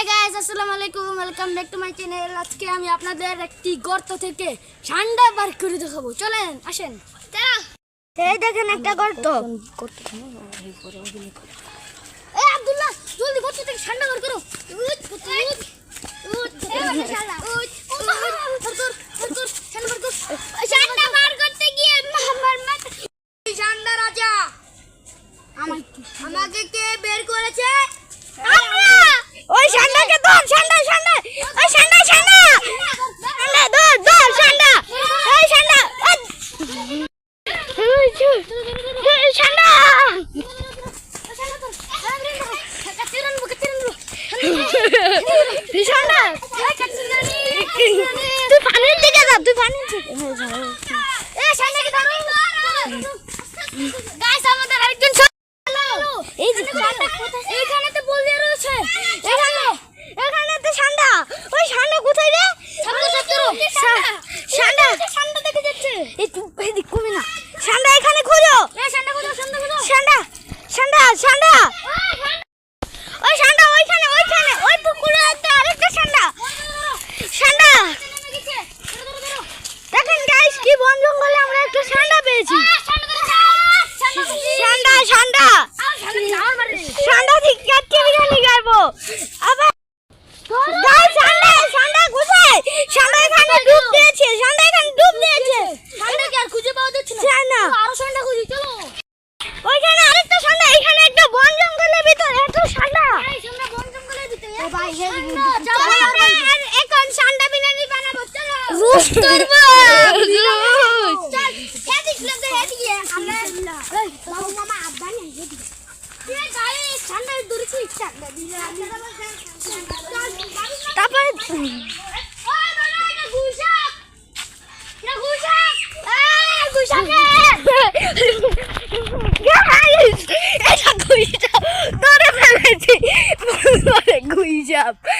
High guys আসসালামু আলাইকুম welcome back to my channel আজকে আমি আপনাদের একটি গর্ত থেকে ঠান্ডা বার করে দেখাবো। চলেন আসেন। এই দেখেন একটা গর্ত। এই আব্দুল্লাহ জলদি গর্ত থেকে ঠান্ডা বার করো। আমাকে কে বের করেছে? আমরা! ওই ষান্ডাকে ধর ষান্ডা ষান্ডা ওই ষান্ডা ষান্ডা ষান্ডা ধর ধর ষান্ডা ওই ষান্ডা ষান্ডা ষান্ডা তুই পানির দিকে যা, তুই পানির দিকে এ ষান্ডাকে ধরো গাইস আমাদের আরেকজন এই যে এখানে তো বলতে রয়েছে এখানে এখানে তো ঠান্ডা ওই ঠান্ডা কোথায় রে ছাত্র ছাত্র ঠান্ডা ঠান্ডা দেখে যাচ্ছে এই এই দিক ঠান্ডা এখানে খোঁজো। এই ঠান্ডা খোঁজো ওই ঠান্ডা ওইখানে ওইখানে ওই পুকুরে একটা আরেকটা ঠান্ডা দেখেন গাইস কি বন জঙ্গলে আমরা একটা ঠান্ডা পেয়েছি। ঠান্ডা ঠান্ডা ঠান্ডা ঠিক কাটকে বিরিয়ানি খাব। আবার গাইস ঠান্ডা ঠান্ডা কোথায়? ঠান্ডা এখানে ডুব দিয়েছে ঠান্ডা এখানে ডুব দিয়েছে ঠান্ডা কি আর খুঁজে পাওয়া যাচ্ছে না আরও ঠান্ডা খুঁজি চলো ওইখানে আরেকটা ঠান্ডা এখানে একটা বন জঙ্গলের ভিতরে এত ঠান্ডা বন জঙ্গলের ভিতরে ভাই চলো আমরা এখন ঠান্ডা বিরিয়ানি বানাবো চলো রুশ করব চল তারপরে নেক্সট ভিডিওতে ঠান্ডা ধরে দেখাবো একদম শিওরলি